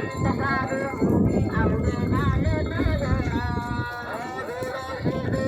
तहारे उभी आले नाले नवारा आरे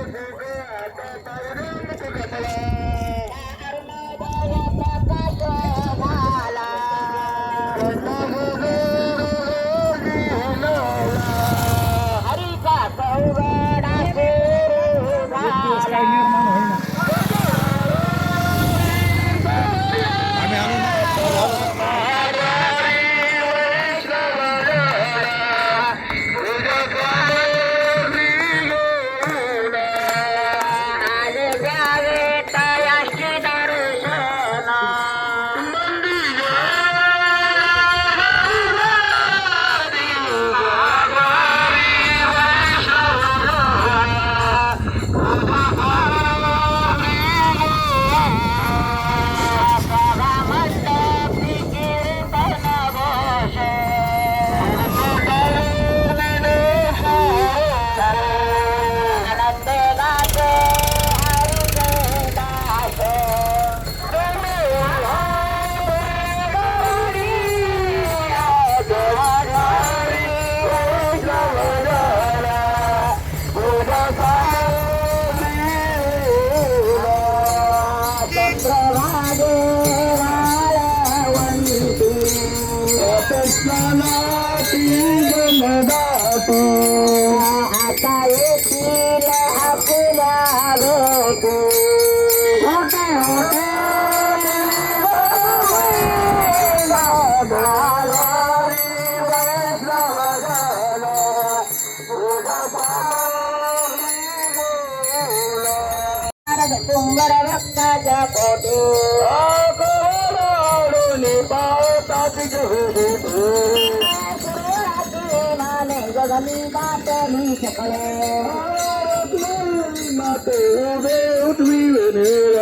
জনবাতি আকায়ে ছিল আপনার ওটে ওটে তোমার রক্ষা যা পটে পাও তাকে I'm not going to be able to do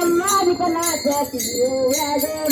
I'm not going to to do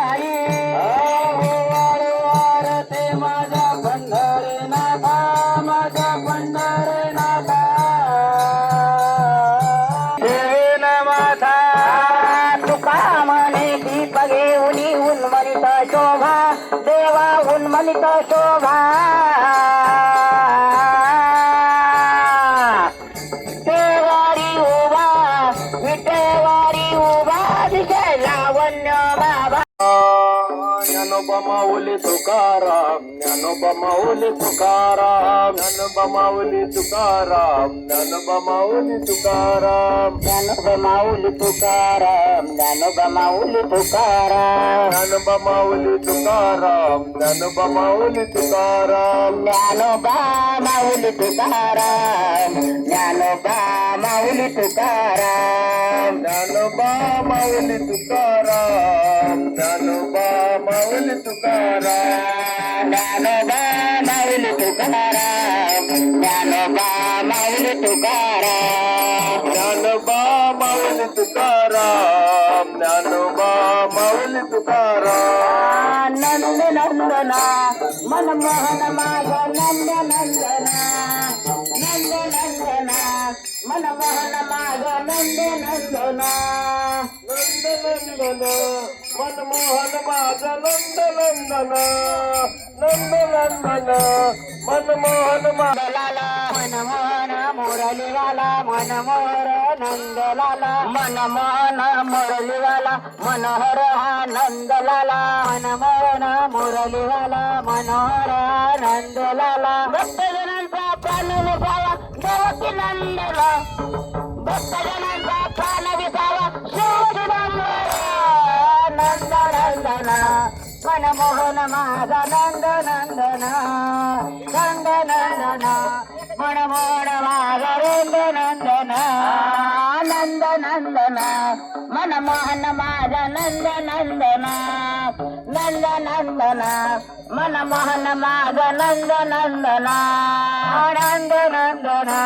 घालित शोभा तेवारी उभा विटेवारी उभा दिशा लावण्य बाबा ज्ञानोबा माऊली तुकाराम నను బమౌలి తుకారాం నను బమౌలి తుకారాం నను బమౌలి తుకారాం నను బమౌలి తుకారాం నను బమౌలి తుకారాం నను బమౌలి తుకారాం నను బమౌలి తుకారాం నను బమౌలి తుకారాం నను బమౌలి తుకారాం నను బమౌలి తుకారాం నను బమౌలి తుకారాం ज्ञानोबा माऊल तुकाराम ज्ञानोबा माऊल तुकाराम ज्ञानोबा माऊल तुकाराम ज्ञानोबा माऊल तुकाराम नंद नंदना मनमोहन माग नंद नंदना नंद नंदना मनमोहन माग नंद नंदना नंद नंदना मनमोहन नंद नंदन नंद नंदन मनमोहन लाला मनमोहन मुरलीवाला मनमोहर नंदलाला मनमोहन मुरलीवाला मनोहर हा नंदलाला मनमोहन मुरलीवाला मनोहर नंदलाला भक्तजनांचा प्राण विसावा देवकी नंदला भक्तजनांचा प्राण विसावा மனமோகனமாக நந்த நந்தனா நந்த நந்தனா மனமோகனமாக நந்த நந்தனா நந்த நந்தனா மனமோகனமாக நந்த நந்தனா நந்த நந்தனா மனமோகனமாக நந்த நந்தனா நந்த நந்தனா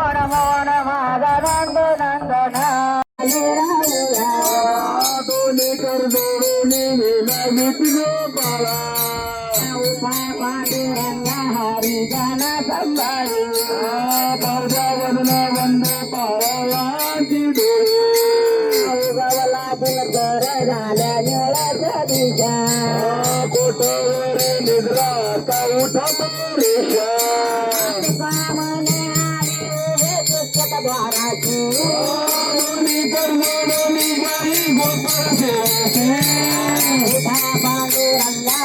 மனமோகனமாக நந்த நந்தனா புனிதர் தேவி ಮಿತಿಗೋ ಬಾಳ ಪಾಂಡುರಂಗ ಹರಿ ಜನ ಸಂಬಾರಿ ಪೌರವನ್ನು ಒಂದು ಪರವಾಗಿಡು ಕೋಟವರೆ ನಿದ್ರ ಕೌಟ ಮಾರೇಶ ದ್ವಾರಾಚಿ ಕರ್ಮ ಗೋಪಾಲ ಸೇವೆ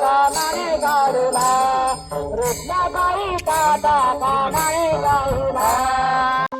कानाने गाडला रत्नाबाई दादा कानाने गाडला